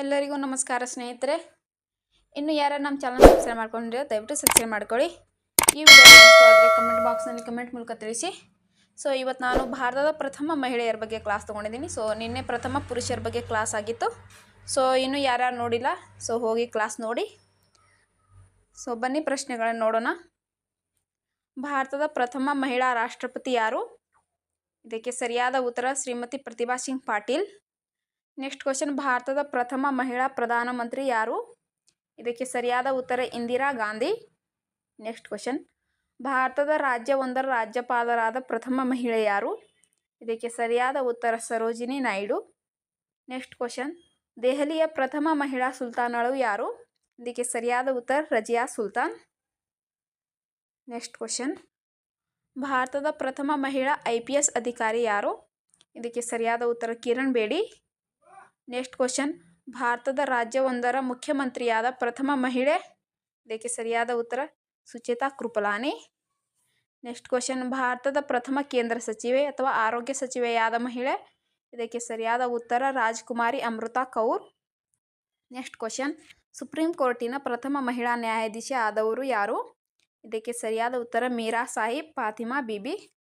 ಎಲ್ಲರಿಗೂ ನಮಸ್ಕಾರ ಸ್ನೇಹಿತರೆ. ಇನ್ನು ಯಾರು ನಮ್ಮ ಚಾನಲ್ ಸಬ್ಸ್ಕ್ರೈಬ್ ಮಾಡ್ಕೊಂಡಿರೋ ದಯವಿಟ್ಟು ಸಬ್ಸ್ಕ್ರೈಬ್ ಮಾಡ್ಕೊಳ್ಳಿ. ಈ ವಿಡಿಯೋ ಕಮೆಂಟ್ ಬಾಕ್ಸ್ನಲ್ಲಿ ಕಮೆಂಟ್ ಮೂಲಕ ತಿಳಿಸಿ. ಸೊ ಇವತ್ತು ನಾನು ಭಾರತದ ಪ್ರಥಮ ಮಹಿಳೆಯರ ಬಗ್ಗೆ ಕ್ಲಾಸ್ ತೊಗೊಂಡಿದ್ದೀನಿ. ಸೊ ನಿನ್ನೆ ಪ್ರಥಮ ಪುರುಷರ ಬಗ್ಗೆ ಕ್ಲಾಸ್ ಆಗಿತ್ತು. ಸೊ ಇನ್ನು ಯಾರ್ಯಾರು ನೋಡಿಲ್ಲ ಸೊ ಹೋಗಿ ಕ್ಲಾಸ್ ನೋಡಿ. ಸೊ ಬನ್ನಿ ಪ್ರಶ್ನೆಗಳನ್ನು ನೋಡೋಣ. ಭಾರತದ ಪ್ರಥಮ ಮಹಿಳಾ ರಾಷ್ಟ್ರಪತಿ ಯಾರು? ಇದಕ್ಕೆ ಸರಿಯಾದ ಉತ್ತರ ಶ್ರೀಮತಿ ಪ್ರತಿಭಾ ಸಿಂಗ್ ಪಾಟೀಲ್. ನೆಕ್ಸ್ಟ್ ಕ್ವಶನ್ ಭಾರತದ ಪ್ರಥಮ ಮಹಿಳಾ ಪ್ರಧಾನಮಂತ್ರಿ ಯಾರು? ಇದಕ್ಕೆ ಸರಿಯಾದ ಉತ್ತರ ಇಂದಿರಾ ಗಾಂಧಿ. ನೆಕ್ಸ್ಟ್ ಕ್ವಶನ್ ಭಾರತದ ರಾಜ್ಯವೊಂದರ ರಾಜ್ಯಪಾಲರಾದ ಪ್ರಥಮ ಮಹಿಳೆ ಯಾರು? ಇದಕ್ಕೆ ಸರಿಯಾದ ಉತ್ತರ ಸರೋಜಿನಿ ನಾಯ್ಡು. ನೆಕ್ಸ್ಟ್ ಕ್ವಶನ್ ದೆಹಲಿಯ ಪ್ರಥಮ ಮಹಿಳಾ ಸುಲ್ತಾನಳು ಯಾರು? ಇದಕ್ಕೆ ಸರಿಯಾದ ಉತ್ತರ ರಜಿಯಾ ಸುಲ್ತಾನ್. ನೆಕ್ಸ್ಟ್ ಕ್ವಶನ್ ಭಾರತದ ಪ್ರಥಮ ಮಹಿಳಾ ಐ ಅಧಿಕಾರಿ ಯಾರು? ಇದಕ್ಕೆ ಸರಿಯಾದ ಉತ್ತರ ಕಿರಣ್ ಬೇಡಿ. ನೆಕ್ಸ್ಟ್ ಕ್ವಶನ್ ಭಾರತದ ರಾಜ್ಯವೊಂದರ ಮುಖ್ಯಮಂತ್ರಿಯಾದ ಪ್ರಥಮ ಮಹಿಳೆ? ಇದಕ್ಕೆ ಸರಿಯಾದ ಉತ್ತರ, ಸುಚೇತಾ ಕೃಪಲಾನಿ. ನೆಕ್ಸ್ಟ್ ಕ್ವಶನ್ ಭಾರತದ ಪ್ರಥಮ ಕೇಂದ್ರ ಸಚಿವೆ ಅಥವಾ ಆರೋಗ್ಯ ಸಚಿವೆಯಾದ ಮಹಿಳೆ? ಇದಕ್ಕೆ ಸರಿಯಾದ ಉತ್ತರ, Rajkumari Amrita Kaur. Next question supreme ಕೋರ್ಟಿನ ಪ್ರಥಮ ಮಹಿಳಾ ನ್ಯಾಯಾಧೀಶೆ ಆದವರು ಯಾರು? ಇದಕ್ಕೆ ಸರಿಯಾದ ಉತ್ತರ, ಮೀರಾ ಸಾಹಿಬ್, ಫಾತಿಮಾ ಬಿಬಿ.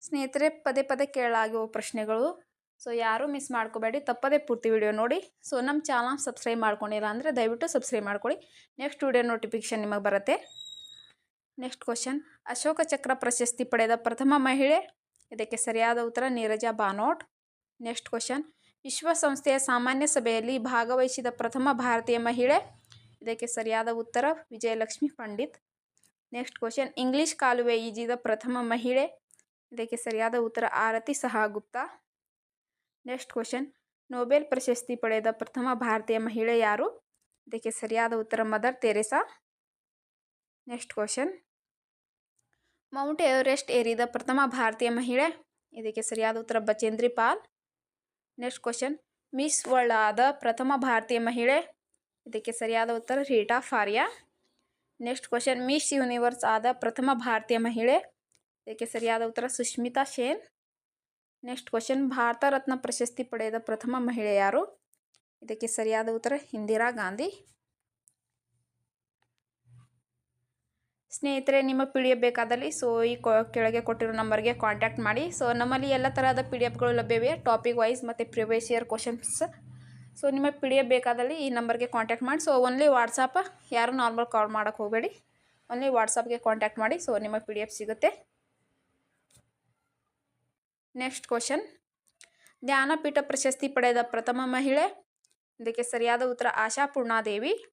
ಸ್ನೇಹಿತರೆ, ಪದೇ ಪದೇ ಕೇಳಲಾಗುವ ಪ್ರಶ್ನೆಗಳು. ಸೊ ಯಾರೂ ಮಿಸ್ ಮಾಡ್ಕೋಬೇಡಿ. ತಪ್ಪದೇ ಪೂರ್ತಿ ವಿಡಿಯೋ ನೋಡಿ. ಸೊ ನಮ್ಮ ಚಾನಲ್ ಸಬ್ಸ್ಕ್ರೈಬ್ ಮಾಡ್ಕೊಂಡಿಲ್ಲ ಅಂದರೆ ದಯವಿಟ್ಟು ಸಬ್ಸ್ಕ್ರೈಬ್ ಮಾಡ್ಕೊಳ್ಳಿ ನೆಕ್ಸ್ಟ್ ವಿಡಿಯೋ ನೋಟಿಫಿಕೇಷನ್ ನಿಮಗೆ ಬರುತ್ತೆ. ನೆಕ್ಸ್ಟ್ ಕ್ವಶನ್ ಅಶೋಕ ಚಕ್ರ ಪ್ರಶಸ್ತಿ ಪಡೆದ ಪ್ರಥಮ ಮಹಿಳೆ. ಇದಕ್ಕೆ ಸರಿಯಾದ ಉತ್ತರ, ನೀರಜಾ ಬಾನೋಟ್. ನೆಕ್ಸ್ಟ್ ಕ್ವಶನ್ ವಿಶ್ವಸಂಸ್ಥೆಯ ಸಾಮಾನ್ಯ ಸಭೆಯಲ್ಲಿ ಭಾಗವಹಿಸಿದ ಪ್ರಥಮ ಭಾರತೀಯ ಮಹಿಳೆ. ಇದಕ್ಕೆ ಸರಿಯಾದ ಉತ್ತರ, Vijayalakshmi Pandit. Next question English ಕಾಲುವೆ ಈಜಿದ ಪ್ರಥಮ ಮಹಿಳೆ. ಇದಕ್ಕೆ ಸರಿಯಾದ ಉತ್ತರ, Arati Saha Gupta next question Nobel ಪ್ರಶಸ್ತಿ ಪಡೆದ ಪ್ರಥಮ ಭಾರತೀಯ ಮಹಿಳೆ ಯಾರು? ಇದಕ್ಕೆ ಸರಿಯಾದ ಉತ್ತರ Mother Teresa next question Mount Everest ಏರಿದ ಪ್ರಥಮ ಭಾರತೀಯ ಮಹಿಳೆ. ಇದಕ್ಕೆ ಸರಿಯಾದ ಉತ್ತರ Bachendri Pal next question Miss World ಆದ ಪ್ರಥಮ ಭಾರತೀಯ ಮಹಿಳೆ. ಇದಕ್ಕೆ ಸರಿಯಾದ ಉತ್ತರ Reita Faria next question Miss Universe ಆದ ಪ್ರಥಮ ಭಾರತೀಯ ಮಹಿಳೆ. ಇದಕ್ಕೆ ಸರಿಯಾದ ಉತ್ತರ ಸುಷ್ಮಿತಾ ಸೇನ್ ನೆಕ್ಸ್ಟ್ ಕ್ವಶನ್ ಭಾರತ ರತ್ನ ಪ್ರಶಸ್ತಿ ಪಡೆದ ಪ್ರಥಮ ಮಹಿಳೆ ಯಾರು? ಇದಕ್ಕೆ ಸರಿಯಾದ ಉತ್ತರ ಇಂದಿರಾ ಗಾಂಧಿ. ಸ್ನೇಹಿತರೆ, ನಿಮ್ಮ ಪಿ ಡಿ ಎಫ್ ಬೇಕಾದಲ್ಲಿ ಸೊ ಈ ಕೆಳಗೆ ಕೊಟ್ಟಿರೋ ನಂಬರ್ಗೆ ಕಾಂಟ್ಯಾಕ್ಟ್ ಮಾಡಿ. ಸೊ ನಮ್ಮಲ್ಲಿ ಎಲ್ಲ ಥರದ ಪಿ ಡಿ ಎಫ್ಗಳು ಲಭ್ಯವಿವೆ. ಟಾಪಿಕ್ ವೈಸ್ ಮತ್ತು ಪ್ರಿವಿಯಸ್ ಇಯರ್ ಕ್ವಶನ್ಸ್ ಸೊ ನಿಮ್ಮ ಪಿ ಡಿ ಎಫ್ ಬೇಕಾದಲ್ಲಿ ಈ ನಂಬರ್ಗೆ ಕಾಂಟ್ಯಾಕ್ಟ್ ಮಾಡಿ. ಸೊ ಓನ್ಲಿ ವಾಟ್ಸಪ್ ಯಾರು ನಾರ್ಮಲ್ ಕಾಲ್ ಮಾಡೋಕ್ಕೆ ಹೋಗಬೇಡಿ. ಓನ್ಲಿ ವಾಟ್ಸಪ್ಗೆ ಕಾಂಟ್ಯಾಕ್ಟ್ ಮಾಡಿ. ಸೊ ನಿಮ್ಮ ಪಿ ಡಿ ಎಫ್ ಸಿಗುತ್ತೆ. ನೆಕ್ಸ್ಟ್ ಕ್ವಶನ್ ಜ್ಞಾನಪೀಠ ಪ್ರಶಸ್ತಿ ಪಡೆದ ಪ್ರಥಮ ಮಹಿಳೆ. ಇದಕ್ಕೆ ಸರಿಯಾದ ಉತ್ತರ ಆಶಾ ಪೂರ್ಣಾದೇವಿ.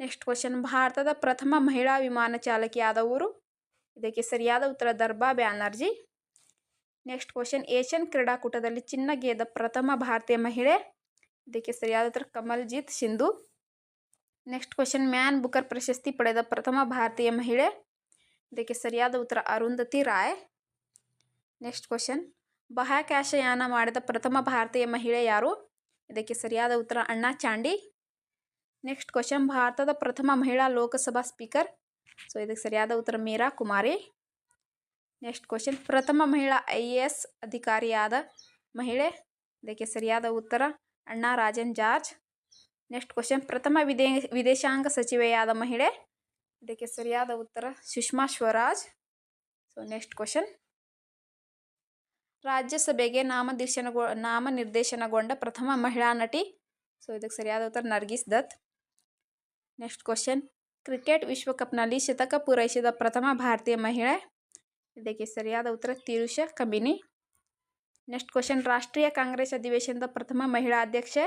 ನೆಕ್ಸ್ಟ್ ಕ್ವಶನ್ ಭಾರತದ ಪ್ರಥಮ ಮಹಿಳಾ ವಿಮಾನ ಚಾಲಕಿಯಾದವರು ಇದಕ್ಕೆ ಸರಿಯಾದ ಉತ್ತರ Durba Banerjee. Next question Asian ಕ್ರೀಡಾಕೂಟದಲ್ಲಿ ಚಿನ್ನ ಗೆದ್ದ ಪ್ರಥಮ ಭಾರತೀಯ ಮಹಿಳೆ. ಇದಕ್ಕೆ ಸರಿಯಾದ ಉತ್ತರ Kamaljit Sindhu. Next question Man Booker ಪ್ರಶಸ್ತಿ ಪಡೆದ ಪ್ರಥಮ ಭಾರತೀಯ ಮಹಿಳೆ. ಇದಕ್ಕೆ ಸರಿಯಾದ ಉತ್ತರ ಅರುಂಧತಿ ರಾಯ್. ನೆಕ್ಸ್ಟ್ ಕ್ವಶನ್ ಬಾಹ್ಯಾಕಾಶಯಾನ ಮಾಡಿದ ಪ್ರಥಮ ಭಾರತೀಯ ಮಹಿಳೆ ಯಾರು? ಇದಕ್ಕೆ ಸರಿಯಾದ ಉತ್ತರ ಅಣ್ಣಾ ಚಾಂಡಿ. ನೆಕ್ಸ್ಟ್ ಕ್ವಶನ್ ಭಾರತದ ಪ್ರಥಮ ಮಹಿಳಾ ಲೋಕಸಭಾ ಸ್ಪೀಕರ್ ಸೊ ಇದಕ್ಕೆ ಸರಿಯಾದ ಉತ್ತರ ಮೀರಾ ಕುಮಾರಿ. ನೆಕ್ಸ್ಟ್ ಕ್ವಶನ್ ಪ್ರಥಮ ಮಹಿಳಾ ಐ ಎ ಎಸ್ ಅಧಿಕಾರಿಯಾದ ಮಹಿಳೆ. ಇದಕ್ಕೆ ಸರಿಯಾದ ಉತ್ತರ ಅಣ್ಣಾ ರಾಜನ್ ಜಾರ್ಜ್. ನೆಕ್ಸ್ಟ್ ಕ್ವಶನ್ ಪ್ರಥಮ ವಿದೇ, ವಿದೇಶಾಂಗ ಸಚಿವೆಯಾದ ಮಹಿಳೆ. ಇದಕ್ಕೆ ಸರಿಯಾದ ಉತ್ತರ Sushma Swaraj. So next question ರಾಜ್ಯಸಭೆಗೆ ನಾಮನಿರ್ದೇಶನಗೊ ನಾಮನಿರ್ದೇಶನಗೊಂಡ ಪ್ರಥಮ ಮಹಿಳಾ ನಟಿ. ಸೊ ಇದಕ್ಕೆ ಸರಿಯಾದ ಉತ್ತರ Nargis Dutt. Next question cricket ವಿಶ್ವಕಪ್ನಲ್ಲಿ ಶತಕ ಪೂರೈಸಿದ ಪ್ರಥಮ ಭಾರತೀಯ ಮಹಿಳೆ. ಇದಕ್ಕೆ ಸರಿಯಾದ ಉತ್ತರ ತಿರುಷ ಕಬಿನಿ ನೆಕ್ಸ್ಟ್ ಕ್ವಶನ್ ರಾಷ್ಟ್ರೀಯ ಕಾಂಗ್ರೆಸ್ ಅಧಿವೇಶನದ ಪ್ರಥಮ ಮಹಿಳಾ ಅಧ್ಯಕ್ಷೆ.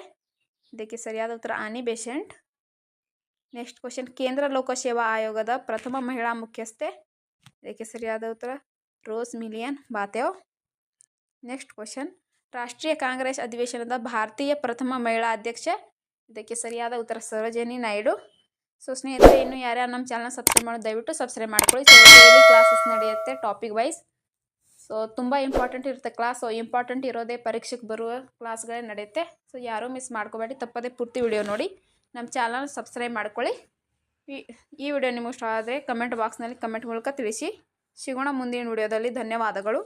ಇದಕ್ಕೆ ಸರಿಯಾದ ಉತ್ತರ ಆನಿ ಬೇಸೆಂಟ್. ನೆಕ್ಸ್ಟ್ ಕ್ವಶನ್ ಕೇಂದ್ರ ಲೋಕಸೇವಾ ಆಯೋಗದ ಪ್ರಥಮ ಮಹಿಳಾ ಮುಖ್ಯಸ್ಥೆ. ಇದಕ್ಕೆ ಸರಿಯಾದ ಉತ್ತರ ರೋಸ್ ಮಿಲಿಯನ್ ಬಾತೇವ್. ನೆಕ್ಸ್ಟ್ ಕ್ವಶನ್ ರಾಷ್ಟ್ರೀಯ ಕಾಂಗ್ರೆಸ್ ಅಧಿವೇಶನದ ಭಾರತೀಯ ಪ್ರಥಮ ಮಹಿಳಾ ಅಧ್ಯಕ್ಷೆ. ಇದಕ್ಕೆ ಸರಿಯಾದ ಉತ್ತರ ಸರೋಜಿನಿ ನಾಯ್ಡು. ಸೊ ಸ್ನೇಹಿತರೆ, ಇನ್ನು ಯಾರ್ಯಾರು ನಮ್ಮ ಚಾನಲ್ ಸಬ್ಸ್ಕ್ರೈಬ್ ಮಾಡೋದು ದಯವಿಟ್ಟು ಸಬ್ಸ್ಕ್ರೈಬ್ ಮಾಡ್ಕೊಳ್ಳಿ. ಸೊ ಡೈಲಿ ಕ್ಲಾಸಸ್ ನಡೆಯುತ್ತೆ ಟಾಪಿಕ್ ವೈಸ್ ಸೊ ತುಂಬ ಇಂಪಾರ್ಟೆಂಟ್ ಇರುತ್ತೆ ಕ್ಲಾಸ್ ಸೊ ಇಂಪಾರ್ಟೆಂಟ್ ಇರೋದೇ ಪರೀಕ್ಷೆಗೆ ಬರುವ ಕ್ಲಾಸ್ಗಳೇ ನಡೆಯುತ್ತೆ. ಸೊ ಯಾರೂ ಮಿಸ್ ಮಾಡ್ಕೋಬೇಡಿ. ತಪ್ಪದೇ ಪೂರ್ತಿ ವಿಡಿಯೋ ನೋಡಿ. ನಮ್ಮ ಚಾನಲ್ ಸಬ್ಸ್ಕ್ರೈಬ್ ಮಾಡ್ಕೊಳ್ಳಿ. ಈ ವಿಡಿಯೋ ನಿಮಗೆ ಇಷ್ಟ ಆದರೆ ಕಮೆಂಟ್ ಬಾಕ್ಸ್ನಲ್ಲಿ ಕಮೆಂಟ್ ಮೂಲಕ ತಿಳಿಸಿ. ಸಿಗೋಣ ಮುಂದಿನ ವಿಡಿಯೋದಲ್ಲಿ ಧನ್ಯವಾದಗಳು.